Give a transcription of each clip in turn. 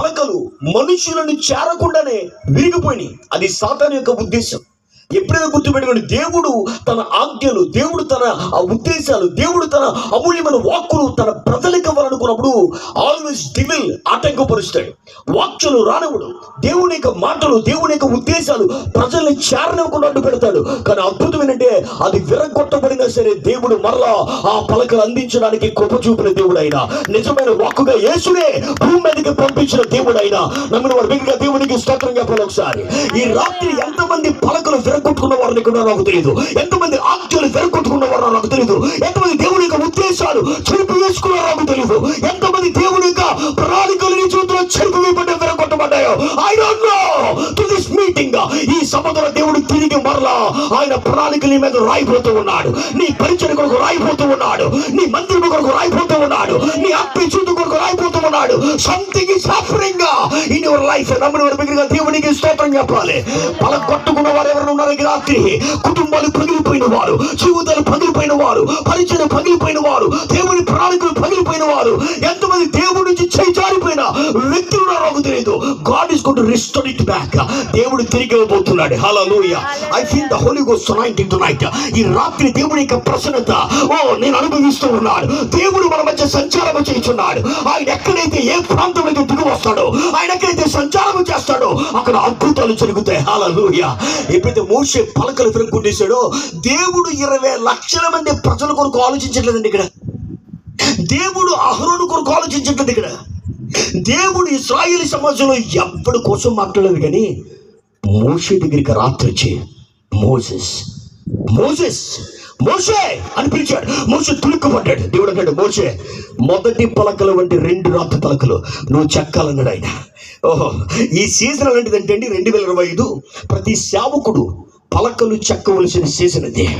పలకలు మనుషులను చేరకుండానే విరిగిపోయినాయి. అది సాతాను యొక్క ఉద్దేశం. ఎప్పుడైనా గుర్తుపెట్టుకోండి దేవుడు తన ఆజ్ఞలు దేవుడు తన ఆ ఉద్దేశాలు దేవుడు తన అమూల్యమైన వాక్కులు తన ప్రజలకు ఇవ్వాలనుకున్నప్పుడు ఆల్వేస్ డివిల్ ఆటంకపరుస్తాడు. వాక్యలు రానవుడు దేవుని యొక్క మాటలు దేవుని యొక్క ఉద్దేశాలు ప్రజల్ని చేరనివ్వకుండా అడ్డు పెడతాడు. కానీ అద్భుతం ఏంటంటే అది విరగొట్టబడినా సరే దేవుడు మరలా ఆ పలకలు అందించడానికి కృప చూపిన దేవుడు అయినా నిజమైన వాక్కుగా యేసునే భూమి మీదకి పంపించిన దేవుడు అయినా నమ్మిన వారు దేవునికి స్తోత్రం చెప్పాలి ఒకసారి. ఈ రాత్రి ఎంతమంది పలకలు విరగొట్టుకున్న వారిని కూడా నాకు తెలియదు ఎంతమంది ఆజ్ఞలు విరగొట్టుకున్న వారు నాకు తెలియదు ఎంతమంది దేవుని యొక్క ఉద్దేశాలు చెరుపు వేసుకున్నారో నాకు తెలియదు ఎంతమంది దేవుని యొక్క ప్రణాళికలు నీ జీవితంలో చెరుపు వేయబడ్డ విరగొట్టబడ్డాయో I don't know to this meeting ఈ సముద్ర దేవుడు తిరిగి మరలా ఆయన ప్రణాళికల మీద రాయిపోతూ ఉన్నాడు. నీ పరిచయం కొరకు రాయిపోతూ ఉన్నాడు. నీ మందిరం కొరకు రాయిపోతూ ఉన్నాడు. నీ అప్పి చూతు కొరకు రాయిపోతూ ఉన్నాడు. Something is happening in your life నమ్మిన వారి దగ్గరగా దేవునికి స్తోత్రం చెప్పాలి. పల కొట్టుకున్న వారు ఎవరు ఉన్నారు? ఈ రాత్రి కుటుంబాలు పగిలిపోయిన వారు జీవితాలు పగిలిపోయిన వారు పరిచయం పగిలిపోయిన వారు దేవుని ప్రణాళికలు పగిలిపోయిన వారు ఎంతమంది దేవుడి నుంచి చేయి జారిపోయిన వ్యక్తులు నాకు తెలియదు. God is good restore it back దేవుడు తిరిగి ఇవ్వబోతున్నాడు. Hallelujah I feel the Holy Ghost night night ఈ రాత్రి దేవుని యొక్క ప్రసన్నత. ఓ నేను అనుభవిస్తూ ఉన్నాడు దేవుడు మన మధ్య సంచారం చేస్తున్నాడు. ఆయన ఎక్కడైతే ఏ ప్రాంతంలోకి దిగు వస్తాడో ఆయన ఎక్కడైతే సంచారం చేస్తాడో అక్కడ అద్భుతాలు జరుగుతాయి. హల్లెలూయా ఎప్పుడైతే మోషే పలకలు పెరుగుకుంటేశాడో దేవుడు ఇరవై లక్షల మంది ప్రజల కొరకు ఆలోచించట్లేదండి ఇక్కడ. దేవుడు అహరోను కొరకు ఆలోచించట్లేదు ఇక్కడ. దేవుడు ఇస్రాయిల్ సమాజంలో ఎవ్వడి కోసం మాట్లాడలేదు కానీ మోసే దగ్గరికి రాత్రి వచ్చి మోసెస్ మోసెస్ మోసే అని పిలిచాడు. మోసే తులుక్కుపడ్డాడు దేవుడు అన్నాడు మోసే మొదటి పలకలు వంటి రెండు రాత్రి పలకలు నువ్వు చెక్కాలన్నాడు ఆయన. ఓహో ఈ సీజన్ అలాంటిదంటే అండి రెండు వేల ఇరవై ఐదు ప్రతి సేవకుడు పలకలు చెక్కవలసిన సీజన్ అది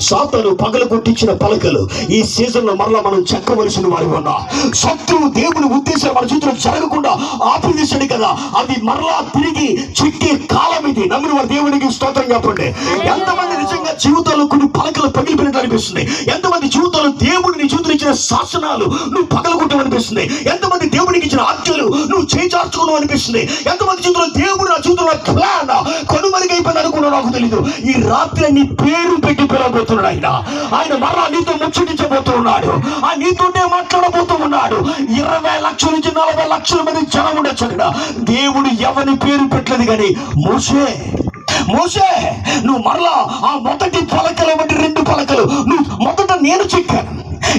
సాతాను పగలు కొట్టించిన పలకలు ఈ సీజన్లో మరలా మనం చెక్కవలసిన వారి ఉన్నా శత్రువు దేవుని ఉద్దేశం మన జీవితంలో జరగకుండా ఆపివేశాడు కదా. అది మరలా తిరిగి చిక్కే కాలం ఇది. నమ్మిన వారి దేవునికి స్తోత్రం చెప్పండి. ఎంతమంది నిజంగా జీవితంలో కొన్ని పలకలు పగిలిపోయినట్టు అనిపిస్తుంది. ఎంతమంది జీవితంలో దేవుడు నీ జీవితంలో ఇచ్చిన శాసనాలు నువ్వు పగలగొట్టం అనిపిస్తుంది. ఎంతమంది దేవుడికి ఇచ్చిన ఆజ్ఞలు నువ్వు చేచార్చుకోవడం అనిపిస్తుంది. ఎంతమంది జీవితంలో దేవుడు నా జీవితంలో ప్లాన్ కనుమరుగైపోయింది అనుకున్నా నాకు తెలీదు ఈ రాత్రి నీ పేరు పెట్టి పిలవబోతున్నాడు ఆయన. ఆయన మరలా నీతో ముచ్చటించబోతున్నాడు. ఆ నీతోనే మాట్లాడబోతూ ఉన్నాడు. ఇరవై లక్షల నుంచి నలభై లక్షల మంది జనం ఉండొచ్చు అక్కడ దేవుడు ఎవరి పేరు పెట్టలేదు కానీ మోసే మోసే నువ్వు మరలా ఆ మొదటి పలకలు వంటి రెండు పలకలు నువ్వు మొదట నేను చెక్కాను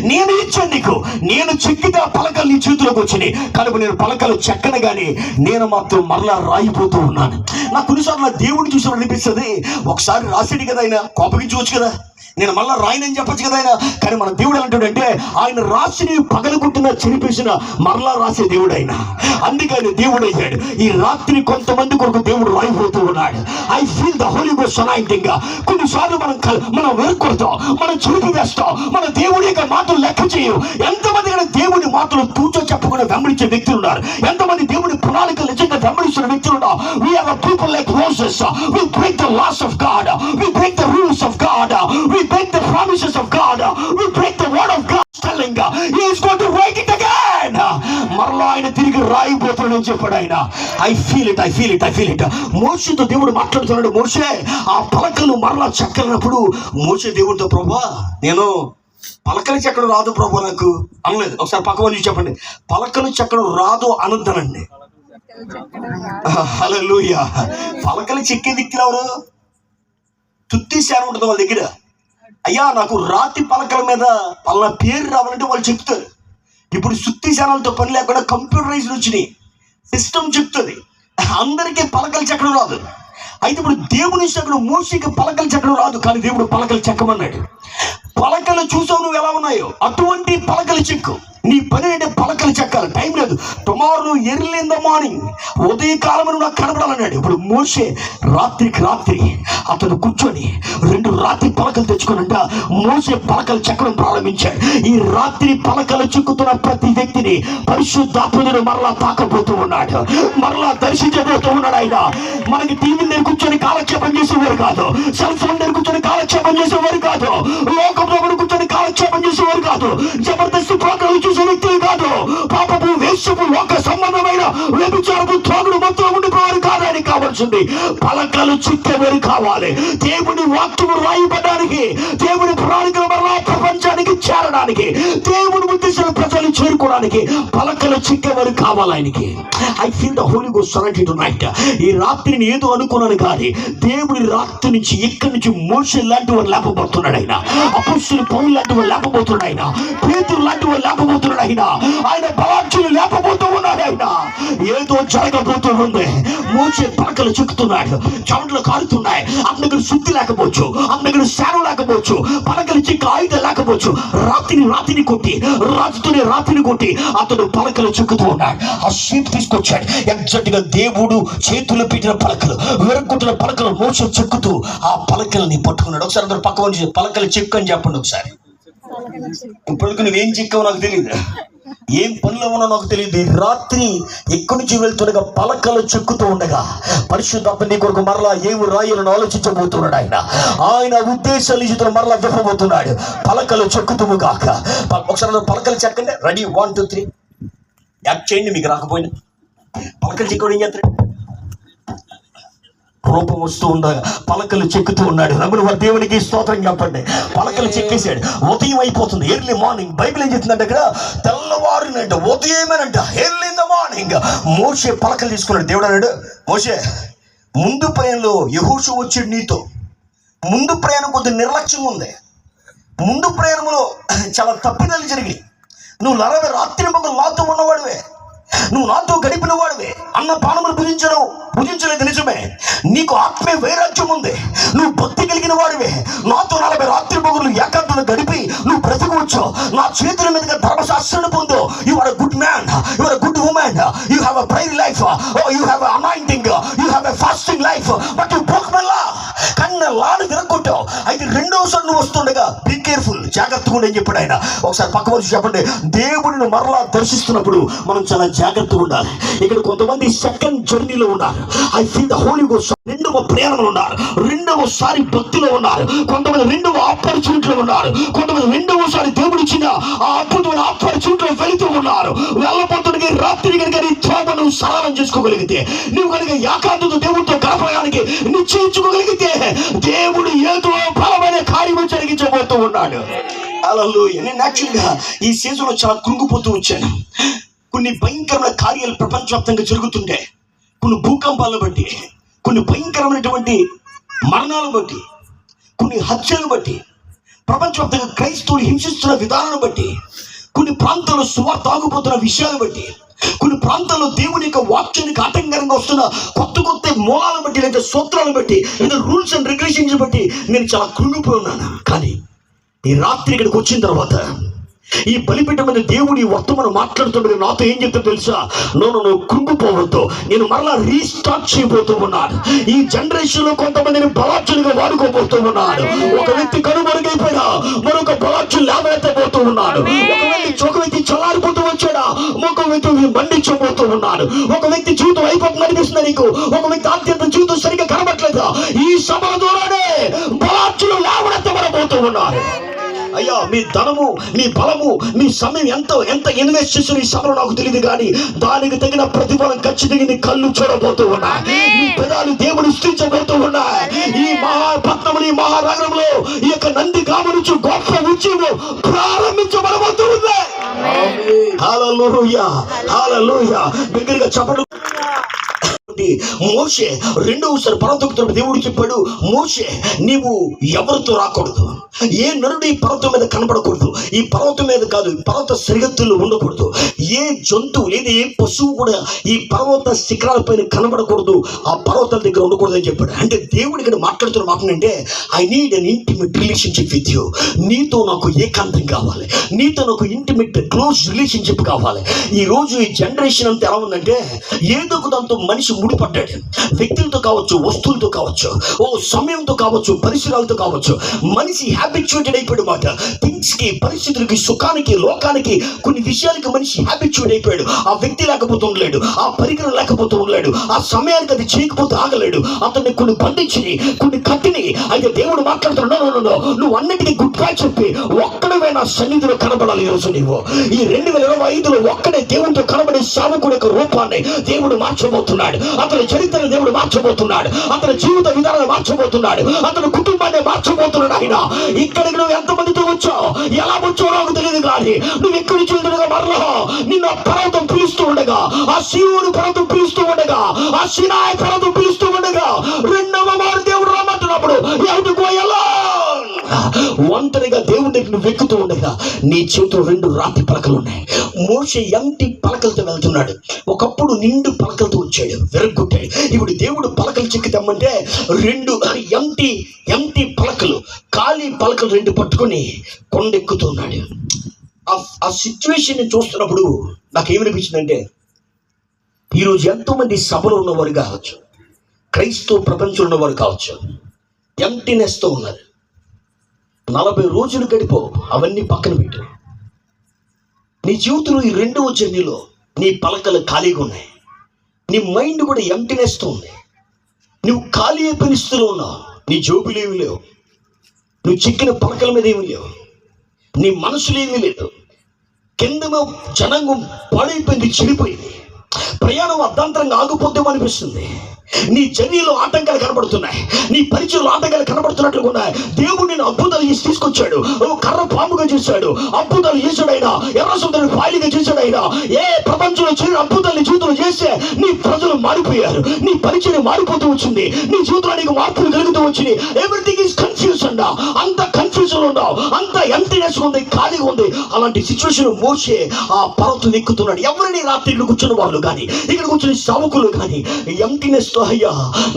నేను ఇచ్చాను నీకు. నేను చెక్కితే ఆ పలకలు నీ చేతిలోకి వచ్చినాయి. కనుక నేను పలకలు చెక్కను కానీ నేను మాత్రం మరలా రాయిపోతూ ఉన్నాను. నాకు కొన్నిసార్లు దేవుడిని చూసినప్పుడు అనిపిస్తుంది ఒకసారి రాసిడి కదా ఆయన కోపగించవచ్చు కదా. నేను మళ్ళీ రాయనని చెప్పొచ్చు కదా ఆయన. కానీ మన దేవుడు ఎలాంటాడంటే ఆయన రాసిని పగలగొట్టిన చెరిపేసిన మరలా రాసే దేవుడు ఆయన అందుకని దేవుడు అయ్యాడు ఈ రాత్రి కొంతమంది కొరకు దేవుడు రాయిపోతూ ఉన్నాడు. ఐ ఫీల్ ద హోలీ గోస్ అనాయింటింగ్ కొన్నిసార్లు మనం మనం వేరుకొడతాం మనం చురుకు వేస్తాం మన దేవుడి యొక్క మాటలు లెక్క చేయం ఎంతమంది కానీ దేవుడి మాటలు తూచో చెప్పకుండా వెంబడించే వ్యక్తులు ఉన్నారు. ఎంతమంది దేవుడి ప్రణాళిక నిజంగా వెంబడిస్తున్న వ్యక్తులు ఉన్నారు. We are people like Moses we break the laws of God we break the rules of God we we break the promises of God. We break the word of God. Telling he is going to write it again. మరలా ఆయన తిరిగి రాయిపోతున్నాడని చెప్పాడు ఆయన. I feel it I feel it I feel it మోసతో దేవుడు మాట్లాడుతున్నాడు. మోసే ఆ పలకలు మరలా చక్కలినప్పుడు మోసే దేవుడితో ప్రభా నేను పలకలు చెక్కడం రాదు ప్రభు నాకు. అనలేదు. ఒకసారి పక్క వాళ్ళు చెప్పండి. పలకలు చెక్కడం రాదు అనొద్దనండి. హల్లెలూయా. పలకలు చెక్కే దిక్కులు ఎవరు? తుత్తి శారం ఉంటుంది వాళ్ళ దగ్గర. అయ్యా నాకు రాతి పలకల మీద పలానా పేరు రావాలంటే వాళ్ళు చెప్తారు. ఇప్పుడు సుత్తి సేనలతో పని లేకుండా కంప్యూటరైజ్డ్ వచ్చినాయి. సిస్టమ్ చెప్తుంది. అందరికీ పలకలు చెక్కడం రాదు. అయితే ఇప్పుడు దేవుని చెక్కడం మూసికి పలకలు చెక్కడం రాదు కానీ దేవుడు పలకలు చెక్కమన్నాడు. పలకలు చూసావు నువ్వు ఎలా ఉన్నాయో? అటువంటి పలకలు చెక్కు. నీ పని అంటే పలకలు చెక్కాలి. టైం లేదు. Tomorrow early in the morning. ఉదయకాలం నువ్వు నాకు కనబడాలన్నాడు. ఇప్పుడు మోసే రాత్రికి రాత్రి అతను కూర్చొని రెండు రాత్రి పలకలు తెచ్చుకునంట మోసే పలకలు చెక్కడం ప్రారంభించాడు. ఈ రాత్రి పలకలు చెక్కుతున్న ప్రతి వ్యక్తిని పరిశుద్ధాత్మను మరలా తాకబోతూ ఉన్నాడు. మరలా దర్శించబోతూ ఉన్నాడు ఆయన. మనకి టీవీ దగ్గర కూర్చొని కాలక్షేపం చేసేవారు కాదు. సెల్ ఫోన్ దగ్గర కూర్చొని కాలక్షేపం చేసేవారు కాదు. లోకంలో కూడా కూర్చొని కాలక్షేపం చేసేవారు కాదు. జబర్దస్త్ ప్రోగ్రాం చూసి చేసే వ్యక్తులు కాదు. పాపపు వేషపు లోక సంబంధమైన వ్యభిచారపు త్రోగుడు మొత్తం ఉండిపోవాలి కాదని కావాల్సింది పలకలు చిత్తవేరు కావాలి. దేవుని వాక్యము రాయబడడానికి దేవుని ప్రణాళికల మరలా ప్రపంచానికి చేరడానికి దేవుని ఉద్దేశాలు ప్రజలు చేరుకోవడానికి పలకలు చిక్కేవారు కావాలి ఆయనకి. ఐ ఫీల్ ద హోలీ గో సరెంటీ టు నైట్ ఈ రాత్రిని ఏదో అనుకున్నాను కానీ దేవుడి రాత్రి నుంచి ఇక్కడి నుంచి మోషన్ లాంటి వాడు లేపబోతున్నాడు ఆయన. అపుస్తులు పౌరులు లాంటి వాడు లేపబోతున్నాడు ఆయన. పేతులు లాంటి వాడు లేపబోతున్నాడు ఆయన ఆయన బలాక్షులు లేపబోతూ ఉన్నాడు ఆయన ఏదో జరగబోతూ ఉంది మూచే పలకలు చిక్కుతున్నాడు. చెమటలు కారుతున్నాయి. అతనికి శుద్ధి లేకపోవచ్చు. అతనికి శానం లేకపోవచ్చు. పలకలు చిక్క ఆయుధం లేకపోవచ్చు. రాత్రిని రాత్రిని కొట్టి రాజుతోనే రాత్రిని కొట్టి అతడు పలకలు చిక్కుతూ ఉన్నాడు. ఆ షీప్ తీసుకొచ్చాడు. ఎగ్జాక్ట్ దేవుడు చేతులు పెట్టిన పలకలు వెరక్కుంటున్న పలకలు మోసం చెక్కుతూ ఆ పలకల్ని పట్టుకున్నాడు. ఒకసారి అందరు పక్క పలకలు చిక్కు అని చెప్పండి ఒకసారి. ఇప్పటికి నువ్వేం చిక్కావు నాకు తెలియదు ఏం పనిలో ఉన్నా నాకు తెలియదు రాత్రి ఎక్కడి నుంచి వెళ్తుండగా పలకలు చెక్కుతూ ఉండగా పరిశుద్ధాత్మ నీ కొరకు మరలా ఏమి రాయాలని ఆలోచించబోతున్నాడు ఆయన. ఆయన ఉద్దేశాలు ఇచ్చిన మరలా చెప్పబోతున్నాడు పలకలు చెక్కుతుము కాక ఒకసారి పలకలు చెక్కండి. Ready one two three act చేయండి మీకు రాకపోయినా. పలకలు చెక్కడం ఏం చేస్తారు? రూపం వస్తూ ఉండగా పలకలు చెక్కుతూ ఉన్నాడు. రమణ వారి దేవునికి స్తోత్రం చెప్పండి. పలకలు చెక్కేశాడు. ఉదయం అయిపోతుంది. ఎర్లీ మార్నింగ్ బైబిల్ ఏం చెప్తుందంటే ఇక్కడ తెల్లవారినంట ఉదయమేనంట ఎర్లీ ఇన్ ద మార్నింగ్ మోసే పలకలు తీసుకున్నాడు. దేవుడు అన్నాడు మోసే ముందు ప్రయాణంలో యహూషు వచ్చాడు నీతో. ముందు ప్రయాణం కొద్దిగా నిర్లక్ష్యం ఉంది. ముందు ప్రయాణంలో చాలా తప్పిదాలు జరిగాయి నువ్వు నలభై రాత్రి మొక్కలు నాతో ఉన్నవాడివే. నువ్వు నాతో గడిపిన వాడివే. అన్న పానములు భుజించడం భుజించలేదు నిజమే. నీకు ఆత్మే వైరాగ్యం ఉంది. నువ్వు భక్తి కలిగిన వాడివే. నాతో నలభై రాత్రి పొగులు ఏకాంతను గడిపి నువ్వు బ్రతకవచ్చు నా చేతుల మీదుగా ధర్మశాస్త్రాన్ని పొందు. You are good man you are good woman you have a prayer life you have anointing you have a fasting life but you broke my law కన్న లాను విరగొట్టావు అయితే రెండోసారి నువ్వు వస్తుండగా బీ కేర్ఫుల్ జాగ్రత్తగా ఉండి అని చెప్పాడు ఆయన. ఒకసారి పక్క వచ్చి చెప్పండి. దేవుడిని మరలా దర్శిస్తున్నప్పుడు మనం చాలా జాగ్రత్తగా ఉండాలి. ఇక్కడ కొంతమంది సెకండ్ జర్నీలో ఉన్నారు. ఐ ఫీల్ ద హోలీ గోస్ రెండవ ప్రయాణంలో ఉన్నారు. రెండవసారి భక్తిలో ఉన్నారు. కొంతమంది రెండవ ఆపర్చునిటీలో ఉన్నారు. కొంతమంది రెండవసారి దేవుడు ఇచ్చిన ఆ అద్భుతమైన ఆపర్చునిటీలో వెళుతూ ఉన్నారు. వెళ్ళబోతుడికి రాత్రి కనుక నీ త్రోవను సరళం చేసుకోగలిగితే నువ్వు కనుక ఏకాంతతో దేవుడితో గడపడానికి నిశ్చయించుకోగలిగితే దేవుడు ఏదో బలమైన కార్యము జరిగించబోతూ ఉన్నాడు. అలా నేను యాక్చువల్గా ఈ సీజన్లో చాలా కృంగిపోతూ వచ్చాను. కొన్ని భయంకరమైన కార్యాలు ప్రపంచవ్యాప్తంగా జరుగుతుండే కొన్ని భూకంపాలను బట్టి కొన్ని భయంకరమైనటువంటి మరణాలను బట్టి కొన్ని హత్యలను బట్టి ప్రపంచవ్యాప్తంగా క్రైస్తవులు హింసిస్తున్న విధానాన్ని బట్టి కొన్ని ప్రాంతాల్లో సువార్త ఆగిపోతున్న విషయాలు బట్టి కొన్ని ప్రాంతాల్లో దేవుని యొక్క వాక్యానికి ఆటంకరంగా వస్తున్న కొత్త కొత్త మూలాలను బట్టి లేదా సూత్రాలను బట్టి లేదా రూల్స్ అండ్ రెగ్యులేషన్స్ బట్టి నేను చాలా కృంగిపోయి ఉన్నాను. కానీ ఈ రాత్రి ఇక్కడికి వచ్చిన తర్వాత ఈ బలిపీఠమైన దేవుడి వర్తమానం మాట్లాడుతుండగా నాతో ఏం చెప్తా తెలుసా? నన్ను నువ్వు కృంగిపోవద్దు. నేను మరలా రీస్టార్ట్ చేయబోతూ ఉన్నాను. ఈ జనరేషన్లో కొంతమందిని బలాచులుగా వాడుకోబోతూ ఉన్నాడు ఒక వ్యక్తి కనుమరుగైపోయినా మరొక బలాచులు లేవనెత్తబోతూ ఉన్నాడు. ఒక వ్యక్తి ఒక వ్యక్తి చల్లారిపోతూ వచ్చాడా ఒక వ్యక్తి మండించబోతూ ఉన్నాడు. ఒక వ్యక్తి జీవితం అయిపోతుంది అనిపిస్తుంది నీకు? ఒక వ్యక్తి ఆత్యంత జీవితం సరిగ్గా కనబట్లేదు ఈ సభల ద్వారానే బలాచులు లేవనెత్తబడబోతూ ఉన్నారు. అయ్యా మీ ధనము మీ బలము మీ సమయం ఎంత ఎంత ఇన్వెస్ట్ చేసిన ఈ సభలో నాకు తెలియదు కానీ దానికి తగిన ప్రతిఫలం ఖచ్చితంగా నీ కళ్ళు చూడబోతూ ఉన్నాయి మీ పెదాలు దేవుడు సృష్టించబోతూ ఉన్నాయి ఈ మహాపట్నములు ఈ మహానగరంలో ఈ యొక్క నంది గామనుచు గొప్ప ఉద్యమం ప్రారంభించబడబోతూ ఉంది. హల్లెలూయా హల్లెలూయా. బిగ్గరగా చెప్పడు. మోషే రెండవసారి పర్వతం దేవుడు చెప్పాడు మోషే నీవు ఎవరితో రాకూడదు? ఏ నరుడు ఈ పర్వతం మీద కనపడకూడదు ఈ పర్వతం మీద కాదు పర్వత సరిహద్దుల్లో ఉండకూడదు. ఏ జంతువు లేదా ఏ పశువు కూడా ఈ పర్వత శిఖరాలపైన కనబడకూడదు ఆ పర్వతాల దగ్గర ఉండకూడదు అని చెప్పాడు. అంటే దేవుడు ఇక్కడ మాట్లాడుతున్న మాట అంటే I need an intimate relationship with you నీతో నాకు ఏకాంతం కావాలి. నీతో నాకు ఇంటిమేట్ క్లోజ్ రిలేషన్షిప్ కావాలి. ఈ రోజు ఈ జనరేషన్ అంతా ఎలా ఉందంటే ఏదో ఒక దాంతో మనిషి ముడిపడ్డాడు. వ్యక్తులతో కావచ్చు వస్తువులతో కావచ్చు ఓ సమయంతో కావచ్చు పరిసరాలతో కావచ్చు మనిషి హ్యాబిచ్యూటెడ్ అయిపోయాడు మాట థింగ్స్కి పరిస్థితులకి సుఖానికి లోకానికి కొన్ని విషయాలకి మనిషి హ్యాబిచ్యుయేట్ అయిపోయాడు. ఆ వ్యక్తి లేకపోతే ఉండలేడు ఆ పరికరం లేకపోతే ఉండలేడు ఆ సమయానికి అది చేయకపోతే ఆగలేడు. అతన్ని కొన్ని బంధించి కొన్ని కట్టిని అయితే దేవుడు మాట్లాడుతున్నాడు నువ్వు అన్నిటికీ గుడ్ బై చెప్పి ఒక్కడవే నా సన్నిధిలో కనబడాలి ఈరోజు నీవు. ఈ రెండు వేల ఇరవై ఐదులో ఒక్కడే దేవుడితో కనబడే సావుకుడు యొక్క రూపాన్ని దేవుడు మార్చబోతున్నాడు. అతని చరిత్రను దేవుడు మార్చబోతున్నాడు. అతని జీవిత విధానాన్ని మార్చబోతున్నాడు. అతని కుటుంబాన్ని మార్చబోతున్నాడు ఆయన. ఇక్కడికి నువ్వు ఎంతమందితో వచ్చావు? ఎలా వచ్చావు నాకు తెలియదు కానీ నువ్వు ఎక్కడి నుంచి వెళ్తుండగా మరలా నిన్న పర్వతం పిలుస్తూ ఉండగా ఆ శివుడు పర్వతం పిలుస్తూ ఉండగా ఆ శినాయ పర్వతం పిలుస్తూ ఉండగా రెండవ వారు దేవుడు రమ్మంటున్నప్పుడు ఎవరికి పోయాలో? ఒంటరిగా దేవుని దగ్గర నువ్వు ఎక్కుతూ ఉండగా నీ చేతిలో రెండు రాతి పలకలు ఉన్నాయి. మోసే ఎంటి పలకలతో వెళ్తున్నాడు. ఒకప్పుడు నిండు పలకలతో వచ్చాడు వెరగొట్టాడు ఇప్పుడు దేవుడు పలకలు చెక్కి తెమ్మంటే రెండు ఎంటి ఎంటి పలకలు ఖాళీ పలకలు రెండు పట్టుకొని కొండెక్కుతున్నాడు. ఆ- ఆ సిచ్యువేషన్ చూస్తున్నప్పుడు నాకు ఏమనిపించిందంటే ఈరోజు ఎంతోమంది సభలో ఉన్నవారు కావచ్చు క్రైస్తవ ప్రపంచంలో ఉన్నవారు కావచ్చు ఎంటీనెస్తో ఉన్నారు. నలభై రోజులు గడిపో అవన్నీ పక్కన పెట్టు. నీ జీవితంలో ఈ రెండవ జర్నీలో నీ పలకలు ఖాళీగా ఉన్నాయి. నీ మైండ్ కూడా ఎంటీనెస్తో ఉంది. నువ్వు ఖాళీ అయిపోయిన స్థితిలో ఉన్నావు. నీ జోబులు ఏమి లేవు. నువ్వు చిక్కిన పలకల మీద ఏమి లేవు. నీ మనసులో ఏమీ లేదు. కింద జనాంగం పాడైపోయింది చెడిపోయింది. ప్రయాణం అర్ధాంతరంగా ఆగిపోద్దేమో అనిపిస్తుంది. నీ జర్నీలో ఆటంకాలు కనబడుతున్నాయి. నీ పరిచయంలో ఆటంకాలు కనబడుతున్నట్లుగా ఉన్నాయి. దేవుడు నేను అద్భుతాలు చేసి తీసుకొచ్చాడు. ఓ కర్ర పాముగా చేశాడు. అద్భుతాలు చేశాడైనా ఆయన ఎర్ర సముద్రాన్ని పాయలుగా ఏ ప్రపంచంలో చేయని అద్భుతాలు జీవితంలో చేస్తే నీ ప్రజలు మారిపోయారు. నీ పరిచయం మారిపోతూ వచ్చింది. నీ జీవితానికి మార్పులు కలుగుతూ వచ్చింది. ఎవ్రీథింగ్ ఈస్ కన్ఫ్యూజ్ అండ అంత కన్ఫ్యూజన్ ఉన్నావు. అంత ఎంటీనెస్ ఉంది. ఖాళీగా ఉంది. అలాంటి సిచ్యువేషన్ మోసే ఆ పర్వతం ఎక్కుతున్నాడు. ఎవరిని రాత్రి ఇక్కడ కూర్చున్న వాళ్ళు కానీ ఇక్కడ కూర్చుని సావుకులు కానీ ఎంటీనెస్ తో అయ్యా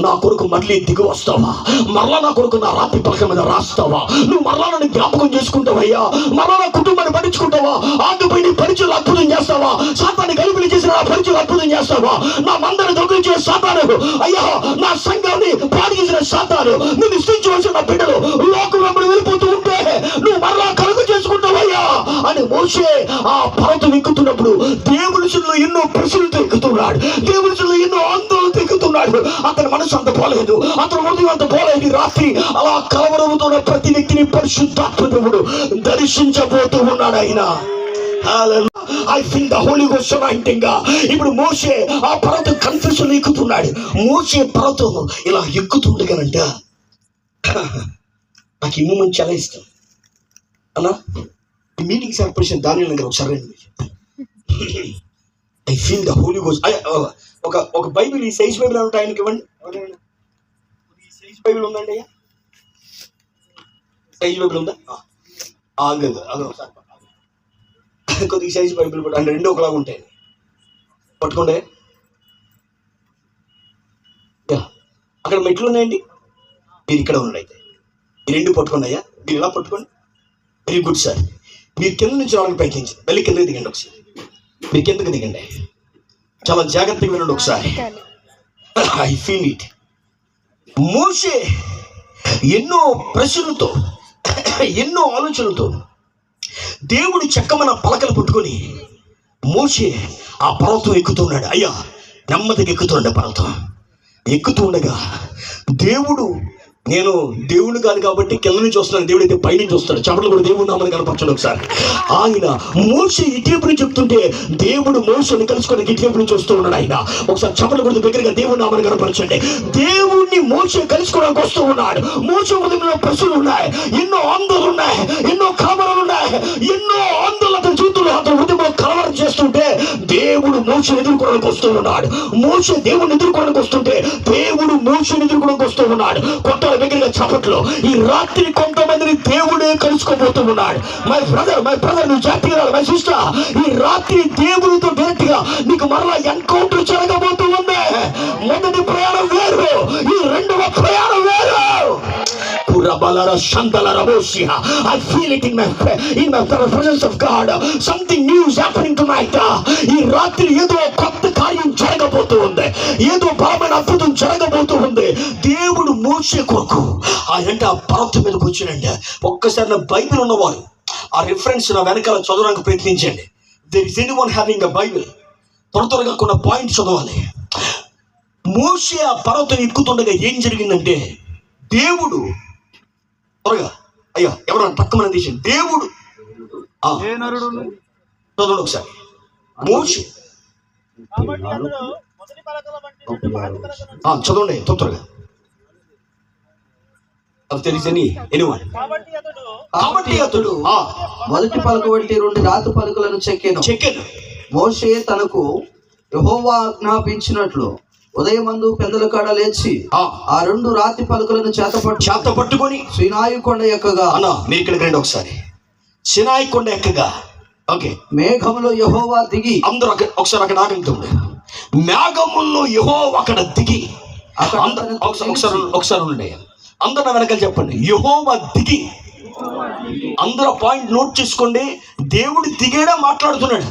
నా కొడుకు మళ్ళీ దిగి వస్తావా? మరలా నా కొడుకు నా రాత్రి పలక మీద రాస్తావా? నువ్వు మరలా నన్ను జ్ఞాపకం చేసుకుంటావయ్యా? మరలా నా కుటుంబాన్ని పట్టించుకుంటావా? ఆగిపోయి నీ పరిచయం అద్భుతం చేస్తావా? సాతాన్ని గలిపిలి చేసిన నా పరిచయం అద్భుతం చేస్తావా? నా మందరిని దొంగిలించే సాతాను. అయ్యా నా సంఘాన్ని పాడు చేసిన సాతాను. నువ్వు ఇష్టించవలసిన నా బిడ్డలు లోకం వెంబడి వెళ్ళిపోతూ ఉంటే నువ్వు మరలా కలుగు చేసుకుంటావయ్యా అని మోసే ఆ పర్వతం ఎక్కుతున్నప్పుడు దేవుడిలో ఎన్నో ప్రశ్నలు ఎక్కుతున్నాడు. దేవుడిలో ఎన్నో ఆందోళన ఎక్కుతున్నాడు. అతని మనసు అంత పోలేదు అతని హృదయం అంత పోలేదు రాత్రి అలా కలవరముతున్న ప్రతి వ్యక్తిని పరిశుద్ధాత్మ దేవుడు దర్శించబోతూ ఉన్నాడు ఆయన. I feel the Holy Ghost anointing ఇప్పుడు మోసే ఆ పర్వతం కన్ఫ్యూషన్ ఎక్కుతున్నాడు. మోసే పర్వతం ఇలా ఎక్కుతుండగానంట. నాకు ఈ మూమెంట్ చాలా ఇష్టం. అలా మీటింగ్ సెలబ్రేషన్ దాని ఒకసారి I feel the Holy Ghost ఒక ఒక బైబిల్ ఈ సైజ్ బైబిల్ అంటే ఆయనకి ఇవ్వండి? ఈ సైజ్ బైబిల్ ఉందండి అయ్యా? సైజ్ బైబిల్ ఉందా. ఆగదు అదో కొద్దిగా సైజ్ బైబిల్ కూడా అంటే రెండు ఒకలాగా ఉంటాయి పట్టుకోండి యా. అక్కడ మెట్లు ఉన్నాయండి. మీరు ఇక్కడ అయితే. ఈ రెండు పట్టుకోండి అయ్యా. మీరు ఇలా పట్టుకోండి. వెరీ గుడ్ సార్ మీరు కింద నుంచి రావడానికి ప్రయత్నించండి. వెళ్ళి కిందకి దిగండి ఒకసారి. మీరు కిందకి దిగండి చాలా జాగ్రత్తగా వినండి ఒకసారి. ఐ ఫీల్ ఇట్ మోసే ఎన్నో ప్రశ్నలతో ఎన్నో ఆలోచనలతో దేవుడు చెక్కమన్న పలకలు పట్టుకొని మోసే ఆ పర్వతం ఎక్కుతున్నాడు అయ్యా నెమ్మదిగా ఎక్కుతుండే పర్వతం. ఎక్కుతూ ఉండగా దేవుడు నేను దేవుడు కాదు కాబట్టి కింద నుంచి వస్తున్నాను. దేవుడు అయితే పైనుంచి వస్తాడు. చెమటలు కూడా దేవుడు నామని కనపరచండి ఒకసారి. ఆయన మోస ఇటువైపు నుంచి చెప్తుంటే దేవుడు మోసని కలుసుకొని ఇటువైపు నుంచి వస్తూ ఉన్నాడు ఆయన. ఒకసారి చెమటలు కూడా దగ్గరగా దేవుడు నామని కనపరచండి. దేవుణ్ణి మోస కలుసుకోవడానికి వస్తూ ఉన్నాడు. మోస హృదయంలో ప్రశ్నలు ఉన్నాయి. ఎన్నో ఆందోళనలు ఉన్నాయి. ఎన్నో కామరాలు ఉన్నాయి. ఎన్నో ఆందోళన అతని జీవితంలో అతని హృదయంలో కలవరం చేస్తుంటే దేవుడు మోసని ఎదుర్కోవడానికి వస్తూ ఉన్నాడు. మోస దేవుడిని ఎదుర్కోవడానికి వస్తుంటే దేవుడు మోసని ఎదుర్కోవడానికి వస్తూ ఉన్నాడు. కొత్త కొట్టాల దగ్గరగా చప్పట్లు ఈ రాత్రి కొంతమందిని దేవుడే కలుసుకోబోతున్నాడు. మై బ్రదర్ మై బ్రదర్ నువ్వు జాగ్రత్తగా మై సిస్టర్ ఈ రాత్రి దేవుడితో డైరెక్ట్గా నీకు మరలా ఎన్కౌంటర్ జరగబోతూ ఉంది. మొదటి ప్రయాణం వేరు. ఈ రెండవ ప్రయాణం వేరు. I feel it in my in my presence of God. Something new is happening tonight. ఈ రాత్రి ఏదో కొత్త కార్యం జరగబోతూ ఉంది. ఏదో బలమైన అద్భుతం జరగబోతూ ఉంది. దేవుడు మోసే కొరకు ఆయన ఆ పర్వతం మీద కూర్చునండి ఒక్కసారి నా బైబిల్ ఉన్నవారు ఆ రిఫరెన్స్ నా వెనకాల చదవడానికి ప్రయత్నించండి. There is anyone having a Bible త్వర త్వరగా కొన్ని పాయింట్ చదవాలి. మోసే ఆ పర్వతం ఎక్కుతుండగా ఏం జరిగిందంటే దేవుడు త్వరగా అయ్యా ఎవరన్నా తక్కువ తీసి దేవుడు. ఆ, ఏ నరుడు చదవండి ఒకసారి. మోసే కాబట్టి అతడు మొదటి పలకల వంటి రెండు పాతి పలకలను ఆ, చదవండి త్వరగా అది తెలిసని ఎనివన్ కాబట్టి అతడు కాబట్టి అతడు ఆ, మొదటి పలుకు వంటి రెండు రాతి పలుకులను చెక్కెను. చెక్కెను. మోషే తనకు యెహోవా ఆజ్ఞాపించినట్లు ఉదయమందు పెద్దల కాడ లేచి ఆ, రెండు రాతి పలుకులను చేతపట్టు చేత పట్టుకొని శ్రీనాయు కొండ ఎక్కగా? అన్న మీరు ఇక్కడికి రండి ఒకసారి. సినాయి కొండ ఎక్కగా? ఓకే. మేఘములో యెహోవా దిగి అందరూ అక్కడ ఒకసారి అక్కడ ఆగలుగుతుంది మేఘముల్లో యహో అక్కడ దిగి అందరూ ఒకసారి ఒకసారి అందరూ నా వెనకాల చెప్పండి. యహోవా దిగి. అందరూ పాయింట్ నోట్ చేసుకోండి. దేవుడు దిగేడా మాట్లాడుతున్నాడు.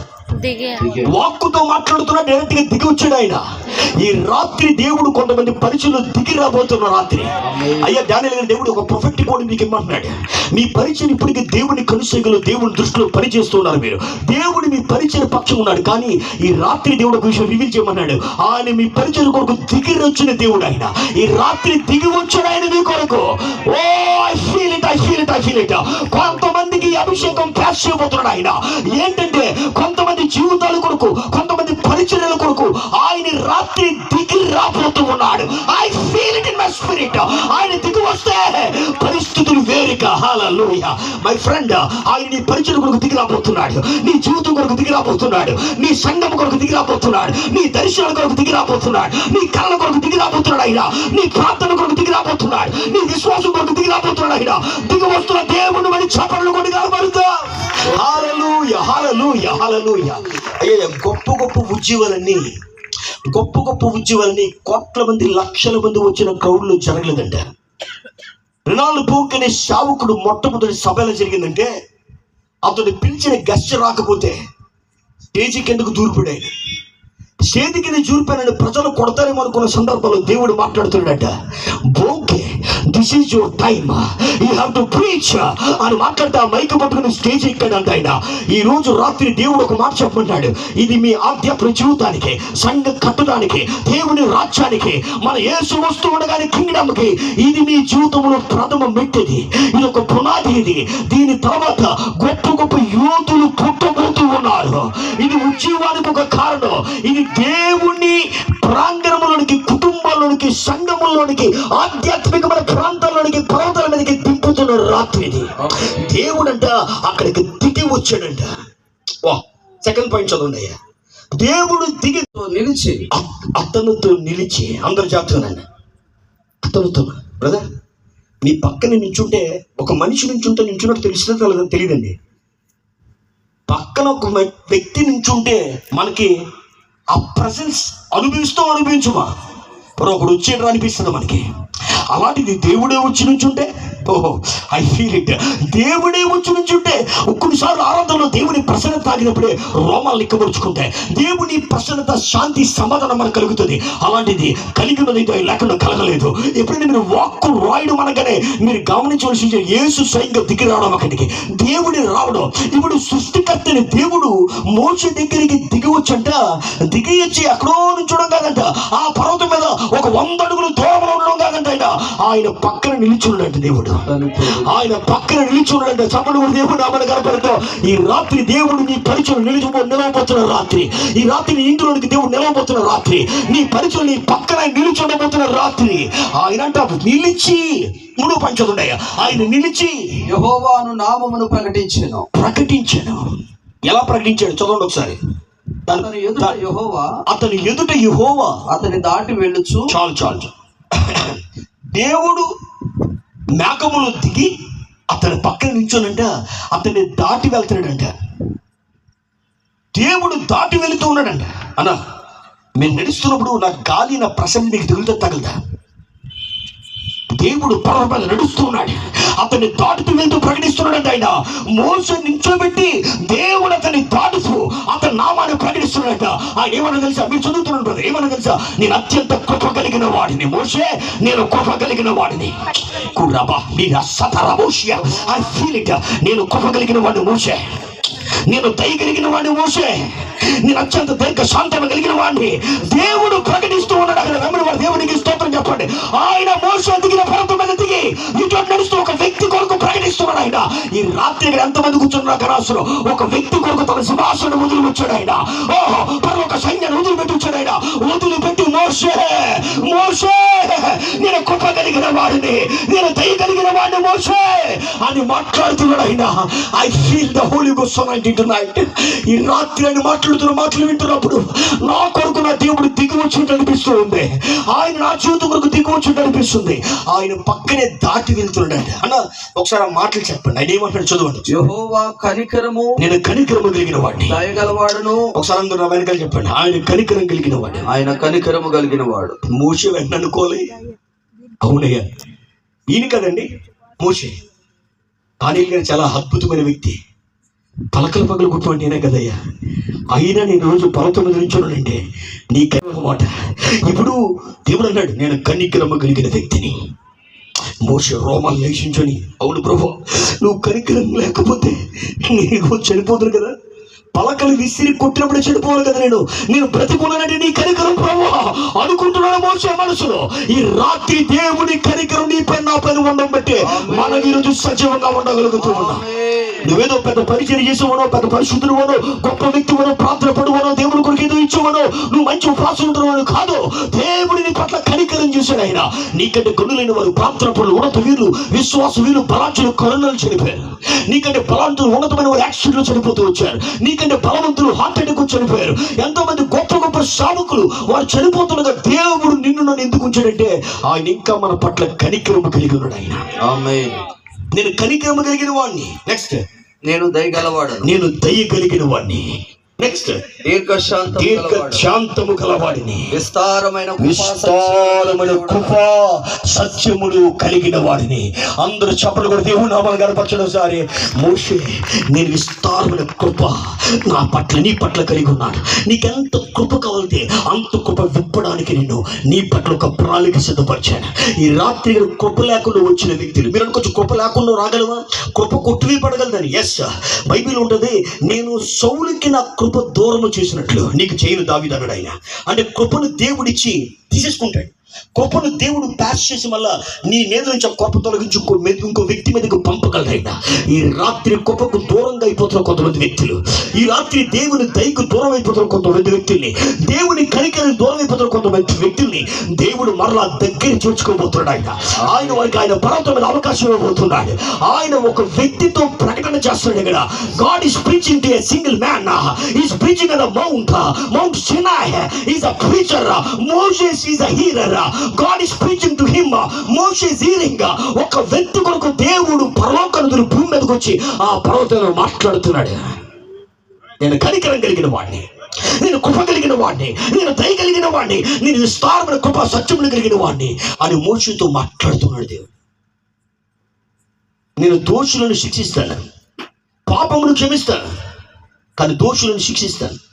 వాక్కుతో మాట్లాడుతున్నా డైరెక్ట్గా దిగి వచ్చాడు ఆయన? ఈ రాత్రి దేవుడు కొంతమంది పరిచయలు దిగి రాబోతున్న రాత్రి. అయ్యా గారి దేవుడు ఒక ప్రొఫెక్ట్ కూడా మీకు ఇమ్మంటున్నాడు. మీ పరిచయం ఇప్పటికీ దేవుని కనుసైగలు దేవుని దృష్టిలో పనిచేస్తున్నారు మీరు. దేవుడు మీ పరిచయ పక్షం ఉన్నాడు కానీ ఈ రాత్రి దేవుడు ఒక విషయం రివీల్ చేయమన్నాడు. ఆయన మీ పరిచయం కొరకు దిగి వచ్చిన దేవుడు ఆయన. ఈ రాత్రి దిగి వచ్చాడు ఆయన మీ కొరకు. ఓ I feel it I feel it I feel it కొంతమందికి అభిషేకం క్యాష్ చేయబోతున్నాడు ఆయన. ఏంటంటే కొంతమంది జీవితాల కొరకు కొంతమంది పరిచర్యల కొరకు ఆయన రాత్రి దిగి రాబోతూ ఉన్నాడు. I feel it in my spirit ఆయన దిగి వస్తే పరిస్థితులు వేరుక. హాలూయ మై ఫ్రెండ్ ఆయన నీ పరిచయ కొరకు దిగి రాబోతున్నాడు. నీ జీవితం కొరకు దిగి రాబోతున్నాడు. నీ సంఘం కొరకు దిగి రాబోతున్నాడు. నీ దర్శనాల కొరకు దిగి రాబోతున్నాడు. నీ కళల కొరకు దిగి రాబోతున్నాడు ఆయన. నీ ప్రార్థన కొరకు దిగి రాబోతున్నాడు. నీ విశ్వాసం కొరకు దిగి రాబోతున్నాడు ఆయన. దిగి వస్తున్న దేవుడు మరి చపడలు కొన్ని కనబడుతా హాలూయ హాలూయ హాలూయ అయ్యా గొప్ప గొప్ప ఉద్యోగాలన్నీ గొప్ప గొప్ప ఉద్యోగాలని కోట్ల మంది లక్షల మంది వచ్చిన క్రౌడ్లో జరగలేదంట రినాల్డ్ పూక్ అనే శావుకుడు మొట్టమొదటి సభలో జరిగిందంటే అతడు పిలిచిన గెస్ట్ రాకపోతే స్టేజీకి ఎందుకు దూరిపడాడు చేతి కింద చూరిపోయిన ప్రజలు కొడతారేమో అనుకున్న సందర్భంలో దేవుడు మాట్లాడుతున్నాడట okay this is your time you have to preach అని మాట్లాడితే ఆ మైక్ పట్టుకుని స్టేజ్ ఎక్కాడంట ఆయన. ఈ రోజు రాత్రి దేవుడు ఒక మాట చెప్పమన్నాడు ఇది మీ ఆధ్యాత్మిక జీవితానికి సంఘ కట్టడానికి దేవుని రాజ్యానికి. మన యేసు వస్తూ ఉండగానే కింగ్డమ్కి ఇది మీ జీవితంలో ప్రథమ మెట్టిది ఇది. ఒక పునాది ఇది. దీని తర్వాత గొప్ప గొప్ప యోధులు పుట్టబోతూ ఉన్నారు. ఇది ఉద్యోగానికి ఒక కారణం. ఇది దేవుని ప్రాంగణంలోనికి కుటుంబంలోనికి సంఘములోనికి ఆధ్యాత్మికమైన ప్రాంతాల్లోనికి పర్వతాల మీదకి దింపుతున్న రాత్రి ఇది. దేవుడంట అక్కడికి దిగి వచ్చాడంట. వా సెకండ్ పాయింట్ చదవండి అయ్యా దేవుడు దిగి నిలిచి. అతనితో నిలిచి. అందరు చెప్తున్నాను అతనితో బ్రదర్ మీ పక్కన నించుంటే ఒక మనిషి నించుంటే నించున్నట్టు తెలిసినట్టు తెలియదండి పక్కన ఒక వ్యక్తి నించుంటే మనకి ఆ ప్రజెన్స్ అనుభవిస్తూ అనుభవించుమా? మరి ఒకడు వచ్చేటరా అనిపిస్తుంది మనకి. అలాంటిది దేవుడే వచ్చి నుంచుంటే ఓహో ఐ ఫీల్ ఇట్ దేవుడే ఉంచు నుంచుంటే కొన్నిసార్లు ఆరాధనలో దేవుని ప్రసన్నత తాగినప్పుడే రోమాలు లెక్కపరుచుకుంటాయి. దేవుని ప్రసన్నత శాంతి సమాధానం మనకు కలుగుతుంది. అలాంటిది కలిగి ఉన్నది లేకుండా కలగలేదు. ఎప్పుడైనా మీరు వాక్కు రాయడం అనగానే మీరు గమనించవలసి యేసు స్వయంగా దిగి రావడం అక్కడికి. దేవుడిని రావడం. ఇప్పుడు సృష్టికర్తని దేవుడు మోస దగ్గరికి దిగి వచ్చంట దిగి వచ్చి ఎక్కడో నుంచడం కాదంట. ఆ పర్వతం మీద ఒక వంద అడుగులు దోమలు ఉండడం కాదంట ఆయన. ఆయన పక్కన ఉన్నట్టు దేవుడు. ఆయన పక్కన నిలిచున్నాడంట చప్పడు కూడా దేవుడు అమలు కనపడతాం ఈ రాత్రి దేవుడు నీ పరిచయం నిలిచిపో నిలవబోతున్న రాత్రి. ఈ రాత్రి నీ ఇంట్లోనికి దేవుడు నిలవబోతున్న రాత్రి. నీ పరిచయం నీ పక్కన నిలిచి ఉండబోతున్న రాత్రి. ఆయన అంట నిలిచి మూడు పంచదుండయ్య ఆయన నిలిచి యెహోవాను నామమును ప్రకటించెను. ప్రకటించాను. ఎలా ప్రకటించాడు? చదవండి ఒకసారి. అతని ఎదుట యెహోవా అతని ఎదుట యెహోవా అతని దాటి వెళ్ళుచు. చాలు చాలు చాలు. దేవుడు మేకములు దిగి అతని పక్కన నించోనంట అతన్ని దాటి వెళ్తున్నాడంట. దేవుడు దాటి వెళుతూ ఉన్నాడంట. అన్న మేము నడుస్తున్నప్పుడు నా గాలి నా ప్రసన్న మీకు తగులుతా తగలదా? దేవుడు పర్వతం మీద నడుస్తున్నాడు. అతన్ని దాటుతూ వెళ్తూ ప్రకటిస్తున్నాడు ఆయన. మోస నించోబెట్టి దేవుడు అతన్ని దాటుతూ అతని నామాన్ని ప్రకటిస్తున్నాడట. ఆయన ఏమన్నా తెలుసా? మీరు చదువుతున్నాడు బ్రదర్ ఏమన్నా తెలుసా? నేను అత్యంత కృప కలిగిన వాడిని. మోసే నేను కృప కలిగిన వాడిని. కురబా నేను సతరబోషియా ఐ ఫీల్ ఇట్ నేను కృప కలిగిన వాడిని మోసే నేను దయ కలిగిన వాడిని మోసే నేను అత్యంత దీర్ఘ శాంతం కలిగిన వాడిని దేవుడు ప్రకటిస్తూ ఉన్నాడు. అక్కడ వెంబడి వాడు దేవుడికి స్తోత్రం చెప్పండి. ఆయన మోస దిగిన పర్వతం మీద దిగి ఇట్లా నడుస్తూ ఒక వ్యక్తి కొరకు ప్రకటిస్తున్నాడు ఆయన. ఈ రాత్రి ఇక్కడ ఎంతమంది కూర్చున్నారు కరాసులు ఒక వ్యక్తి కొరకు తన సింహాసనం వదిలి వచ్చాడు ఆయన. ఓహో పర్వక సైన్యాన్ని వదిలిపెట్టి వచ్చాడు ఆయన. వదిలిపెట్టి మోసే మోసే నేను కృప కలిగిన వాడిని నేను దయ కలిగిన వాడిని మోసే అని మాట్లాడుతున్నాడు ఆయన. I feel the Holy night ఈ రాత్రి అని మాట్లాడుతున్న మాటలు వింటున్నప్పుడు నా కొరకు నా దేవుడు దిగి వచ్చినట్టు అనిపిస్తూ ఉంది. ఆయన నా జీవితం కొరకు దిగి వచ్చినట్టు అనిపిస్తుంది. ఆయన పక్కనే దాటి వెళ్తున్నాడు అన్న ఒకసారి ఆ మాటలు చెప్పండి. ఆయన ఏమంటాడు చదవండి. యెహోవా కనికరము నేను కనికరము కలిగిన వాడిని. దయగలవాడును. ఒకసారి అందరూ నా వెనకాల చెప్పండి. ఆయన కనికరం కలిగిన వాడు ఆయన కనికరము కలిగిన వాడు. మూష వెంట అనుకోలే అవునయ్యా. ఈయన కదండి మూషే. దానిల్ గారు చాలా అద్భుతమైన వ్యక్తి. పలకల పగలు కుటువంటి నేనే కదయ్యా. అయినా నేను రోజు పలక నిలిచానంటే నుంచోనంటే నీ మాట. ఇప్పుడు దేవుడు అన్నాడు నేను కనిక్రమ కలిగిన వ్యక్తిని. మోస రోమాలు లేచించని అవును ప్రభు నువ్వు కనికరం లేకపోతే నీకు చనిపోతును కదా. పలకలు విసిరి కొట్టినప్పుడు చనిపోవాలి కదా నేను. నేను బ్రతికున్నానంటే నీ కనికరం ప్రభు అనుకుంటున్నాను మోసే మనసులో? ఈ రాత్రి దేవుని కనికరం నీ పైన నా పైన ఉండడం బట్టి మనం ఈరోజు సజీవంగా ఉండగలుగుతూ ఉన్నాం నువ్వేదో పెద్ద పరిచయం చేసేవానో పెద్ద పరిశుద్ధుడువనో గొప్ప వ్యక్తివనో ప్రార్థన పడువనో దేవుడి కొరకు ఏదో ఇచ్చేవానో నువ్వు మంచి ఉపాసన కాదు. దేవుడి నీ పట్ల చేశాడు నీకంటే గనులైన వారు ప్రార్థన పనులు ఉన్నత వీరు విశ్వాస వీరు బలాంచులు కరుణలు చనిపోయారు. నీకంటే బలాంతులు ఉన్నతమైన వారు యాక్సిడెంట్లు చనిపోతూ వచ్చారు. నీకంటే బలవంతులు హార్ట్ అటాక్ చనిపోయారు. ఎంతో మంది గొప్ప గొప్ప సాధకులు వారు చనిపోతుండగా దేవుడు నిన్ను నన్ను ఎందుకు ఉంచాడంటే ఆయన ఇంకా మన పట్ల కనికరము కలిగి ఉన్నాడు ఆయన. నేను కనికరము కలిగిన వాడిని నెక్స్ట్ నేను దయగలవాడను. నేను దయ కలిగిన వాడిని నెక్స్ట్ దీర్ఘశాంతం దీర్ఘ శాంతము గలవాడిని. విస్తారమైన సత్యములు కృప సత్యములు కలిగిన వాడిని. అందరూ చప్పలు కూడా దేవుని నామాలు కనపరచడం సారి మోషే నేను విస్తారమైన కృప నా పట్ల నీ పట్ల కలిగి ఉన్నాను నీకెంత కృప కావాలంటే అంత కృప విప్పడానికి నేను నీ పట్ల ఒక ప్రణాళిక సిద్ధపరిచాను. ఈ రాత్రి కృప లేకుండా వచ్చిన వ్యక్తులు మీరు అనుకోవచ్చు కృప లేకుండా రాగలవా? కృప కొట్టువి పడగలదని. ఎస్ బైబిల్ ఉంటుంది నేను సౌలుకి నా కృప దూరము చేసినట్లు నీకు చేయను దావిదన్నాడు ఆయన. అంటే కృపను దేవుడిచ్చి తీసేసుకుంటాడు. కోపను దేవుడు ప్యాస్ చేసి మళ్ళా నీ మీద నుంచి ఆ కృప తొలగించి ఇంకో ఇంకో వ్యక్తి మీదకు పంపగలరైనా. ఈ రాత్రి కోపకు దూరంగా అయిపోతున్న కొంతమంది వ్యక్తులు ఈ రాత్రి దేవుని దయకు దూరం అయిపోతున్న కొంతమంది వ్యక్తుల్ని దేవుని కనికరికి దూరం అయిపోతున్న కొంతమంది వ్యక్తుల్ని దేవుడు మరలా దగ్గర చేర్చుకోబోతున్నాడు ఆయన ఆయన వారికి ఆయన పర్వతం మీద అవకాశం ఇవ్వబోతున్నాడు. ఆయన ఒక వ్యక్తితో ప్రకటన చేస్తున్నాడు ఇక్కడ. God is preaching to a single man is preaching on mount Mount Sinai is a preacher Moses is a hearer God is preaching to him Moses hearing ఒక వ్యక్తి కొరకు దేవుడు పరలోకనుదురు భూమి మీదకి వచ్చి ఆ పర్వతంలో మాట్లాడుతున్నాడు. నేను కనికరం కలిగిన వాడిని నేను కృప కలిగిన వాడిని నేను దయ కలిగిన వాడిని నేను విస్తారమైన కృప సత్యములు కలిగిన వాడిని అని మోషుతో మాట్లాడుతున్నాడు దేవుడు. నేను దోషులను శిక్షిస్తాను. పాపమును క్షమిస్తాను. కానీ దోషులను శిక్షిస్తాను.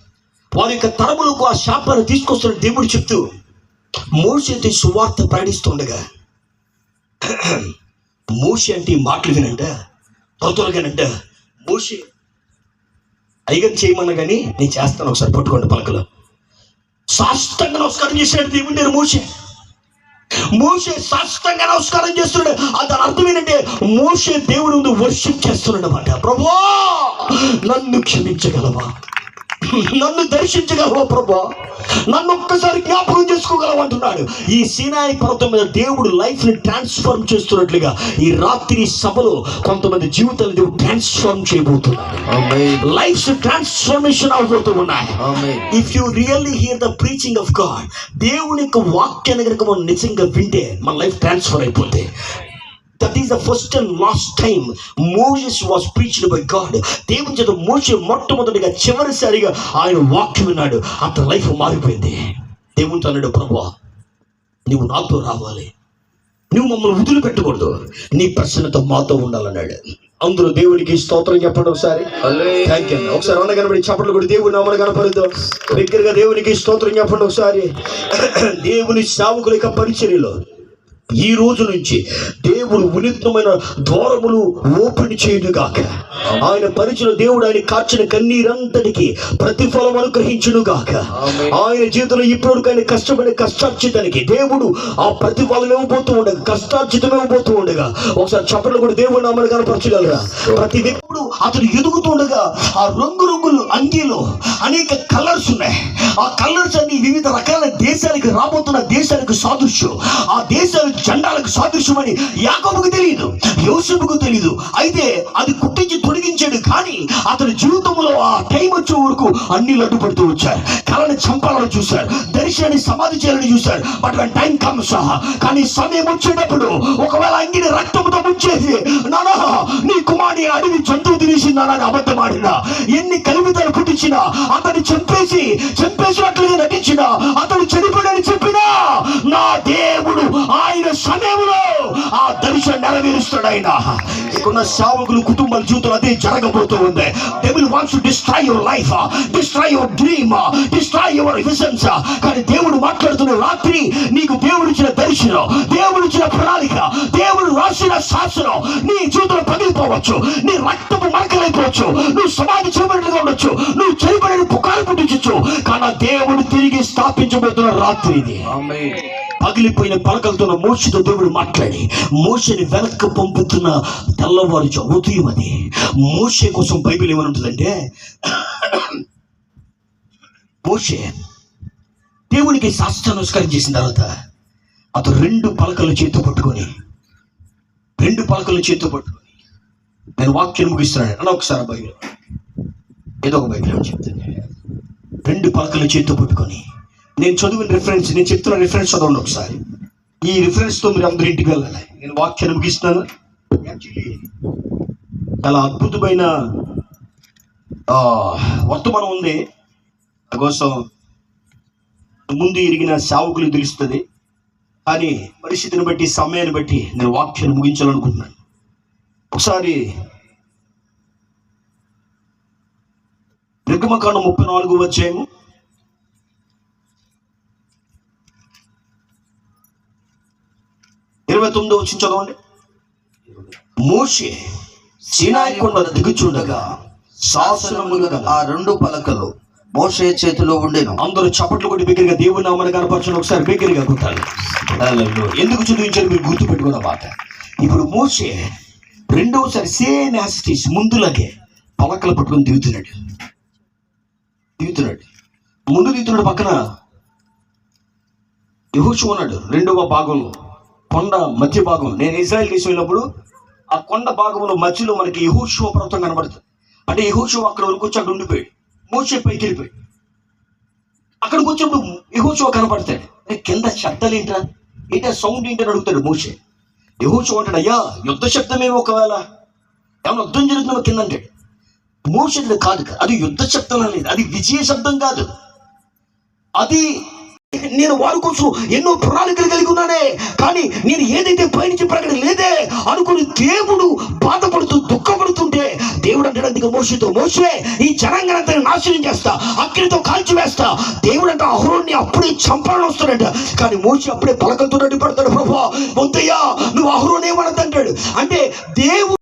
వారి యొక్క తరములకు ఆ శాపాన్ని తీసుకొస్తున్న దేవుడు చెప్తూ మోషంతో సువార్త ప్రకటిస్తుండగా మోషి అంటే మాటలు వినంట త్వరగానంట మోషి అయ్యగారు చేయమన్నా కానీ నేను చేస్తాను ఒకసారి పట్టుకోండి పలకలో. సాష్టంగా నమస్కారం చేశాడు దేవుడు నేను మోసే మోసే సాష్టంగా నమస్కారం చేస్తున్నాడు. ఆ దాని అర్థం ఏంటంటే మోసే దేవుడు ముందు వర్షిప్ చేస్తున్నాడు అన్నమాట. ప్రభో నన్ను క్షమించగలవా? నన్ను దర్శించగలవా ప్రభా? నన్ను ఒక్కసారి జ్ఞాపకం చేసుకోగలవా అంటున్నాడు. ఈ సీనాయి పర్వతం మీద దేవుడు లైఫ్ని ట్రాన్స్ఫార్మ్ చేస్తున్నట్లుగా ఈ రాత్రి సభలో కొంతమంది జీవితాలు దేవుడు ట్రాన్స్ఫార్మ్ చేయబోతున్నాడు లైఫ్స్ ట్రాన్స్ఫర్మేషన్ అవబోతూ ఉన్నాయి. If you really hear the preaching of God దేవుని యొక్క వాక్యాన్ని కనుక మనం నిజంగా వింటే మన లైఫ్ ట్రాన్స్ఫర్ అయిపోతే that is the first and last time Moses was preached by God దేవుని చేత మోసే మొట్టమొదటిగా చివరిసారిగా ఆయన వాక్యం విన్నాడు. అతని లైఫ్ మారిపోయింది. దేవునితో అన్నాడు ప్రభా నువ్వు నాతో రావాలి. నువ్వు మమ్మల్ని వదిలిపెట్టకూడదు. నీ ప్రశ్నతో మాతో ఉండాలన్నాడు. అందులో దేవునికి స్తోత్రం చెప్పండి ఒకసారి. థ్యాంక్ యూ ఒకసారి అన్న కనబడి చప్పట్లు కూడా దేవుని నామలు కనపడదు దగ్గరగా దేవునికి స్తోత్రం చెప్పండి ఒకసారి. దేవుని సేవకుల యొక్క పరిచర్యలో ఈ రోజు నుంచి దేవుడు ఉనితమైన ద్వారములు ఓపెన్ చేయునుగాక. ఆయన పరిచయం దేవుడు ఆయన కార్చిన కన్నీరంతటికి ప్రతిఫలం అనుగ్రహించును గాక ఆమేన్. ఆయన జీవితంలో ఇప్పటికి ఆయన కష్టపడే కష్టార్జితానికి దేవుడు ఆ ప్రతిఫలం ఇవ్వబోతూ ఉండగా కష్టార్జితం ఇవ్వబోతూ ఉండగా ఒకసారి చప్పట్లు కూడా దేవుడు నామలు కనపరచగలరా? ప్రతి వ్యక్తుడు అతను ఎదుగుతుండగా ఆ రంగు రంగులు అంగీలో అనేక కలర్స్ ఉన్నాయి. ఆ కలర్స్ అన్ని వివిధ రకాల దేశాలకు రాబోతున్న దేశాలకు సాదృశ్యం. ఆ దేశాల జెండాలకు సాదృశ్యం అని తెలియదు యోసేపుకు తెలియదు అయితే అది కుట్టించి తొడిగించాడు కానీ అతని జీవితంలో ఆ టైం వచ్చే వరకు అన్ని లడ్డు పడుతూ వచ్చారు. కళని చంపాలని చూశారు. దర్శనాన్ని సమాధి చేయాలని చూశారు. బట్ టైం కమ్ సహా కానీ సమయం వచ్చేటప్పుడు ఒకవేళ అంగిని రక్తంతో ముంచేసి నానా నీ కుమారి అడిగి జంతువు తినేసిందా తినేసిందానని అబద్ధం ఆడినా ఎన్ని కలిమితలు పుట్టించినా అతన్ని చంపేసి చంపేసినట్లుగా నటించినా అతను చనిపోయాడని చెప్పినా నా దేవుడు ఆయన సమయంలో ఆ దర్శనం నెరవేరుస్తాడు ఆయన. ఇక్కడున్న సేవకులు కుటుంబాల జీవితంలో అదే జరగబోతూ ఉంది. Devil wants to destroy your life destroy your dream destroy your visions కానీ దేవుడు మాట్లాడుతున్న రాత్రి నీకు దేవుడు ఇచ్చిన దర్శనం దేవుడు ఇచ్చిన ప్రణాళిక దేవుడు రాసిన శాసనం నీ జీవితంలో పగిలిపోవచ్చు. నీ రక్తపు మరకలైపోవచ్చు నువ్వు సమాధి చేయబడినగా ఉండొచ్చు. నువ్వు చనిపోయిన పుకారు పుట్టించచ్చు కానీ దేవుడు తిరిగి స్థాపించబోతున్న రాత్రి ఇది. పగిలిపోయిన పలకలతో మోషతో దేవుడు మాట్లాడి మోషని వెనక్కి పంపుతున్న తెల్లవారు ఉదయం అది. మోషే కోసం బైబిల్ ఏమని ఉంటుందంటే మోషే దేవునికి శాస్త్ర నమస్కారం చేసిన తర్వాత అతను రెండు పలకలు చేతితో పట్టుకొని రెండు పలకలు చేతితో పట్టుకొని నేను వాక్యం ముగిస్తున్నాను అన్న ఒకసారి బైబిల్ ఏదో ఒక బైబిల్ అని చెప్తాను రెండు పలకలు చేతితో పుట్టుకొని. నేను చదివిన రిఫరెన్స్ నేను చెప్తున్న రిఫరెన్స్ చదవండి ఒకసారి. ఈ రిఫరెన్స్తో మీరు అందరూ ఇంటికి వెళ్ళాలి. నేను వాక్యాన్ని ముగిస్తున్నాను. చాలా అద్భుతమైన ఆ, వర్తమానం ఉంది. కోసం ముందు ఇరిగిన సేవకులు తెలుస్తుంది కానీ పరిస్థితిని బట్టి సమయాన్ని బట్టి నేను వాక్యాన్ని ముగించాలనుకుంటున్నాను. ఒకసారి నిర్గమకాండం ముప్పై నాలుగు వచ్చాము ఇరవై తొమ్మిదో వచ్చి చదవండి. మోషే సినాయి కొండ దిగుచుండగా శాసనములు ఆ రెండు పలకలు మోషే చేతిలో ఉండేను. అందరూ చప్పట్లు కొట్టి బిగ్గరగా దేవుని నామని కనపరచడం ఒకసారి బిగ్గరగా కొట్టాలి. ఎందుకు చదివించారు మీరు గుర్తు పెట్టుకున్న మాట? ఇప్పుడు మోసే రెండవసారి సేమ్ యాసిటీస్ ముందులాగే పలకలు పట్టుకొని దిగుతున్నాడు. దిగుతున్నాడు. ముందు దిగుతున్నాడు పక్కన. యహోషు ఉన్నాడు. రెండవ భాగంలో కొండ మధ్య భాగం. నేను ఇజ్రాయెల్ దేశం వెళ్ళినప్పుడు ఆ కొండ భాగంలో మధ్యలో మనకి యహోషువ పర్వతం కనబడుతుంది. అంటే యహోషువ అక్కడ వరకు వచ్చి అక్కడ ఉండిపోయాడు. మోసే పైకి వెళ్ళిపోయాడు. అక్కడికి వచ్చినప్పుడు యహోషువ కనపడతాడు. కింద శబ్దాలు ఏంటా ఏంటా సౌండ్ ఏంటని అడుగుతాడు మోసే యహోషువ అంటాడు అయ్యా యుద్ధ శబ్దమేమో ఒకవేళ ఏమన్నా యుద్ధం జరుగుతున్నా కింద అంటాడు. కాదు అది యుద్ధ శబ్దం లేదు అది విజయ శబ్దం కాదు. అది నేను వారి కోసం ఎన్నో ప్రణాళికలు కలిగి ఉన్నానే కానీ నేను ఏదైతే పయనించి ప్రకటన లేదే అనుకుని దేవుడు బాధపడుతూ దుఃఖపడుతుంటే దేవుడు అంటాడు అందుకే మోసతో మోసే ఈ జనాంగనంతా నాశనం చేస్తా అగ్నితో కాల్చివేస్తా దేవుడు అంటే అహరోన్ని అప్పుడే చంపాలని వస్తాడంట కానీ మోసి అప్పుడే పలకలతో నడిపడతాడు ప్రభా వద్దయ్యా నువ్వు అహరోనేమనద్దంటాడు. అంటే దేవుడు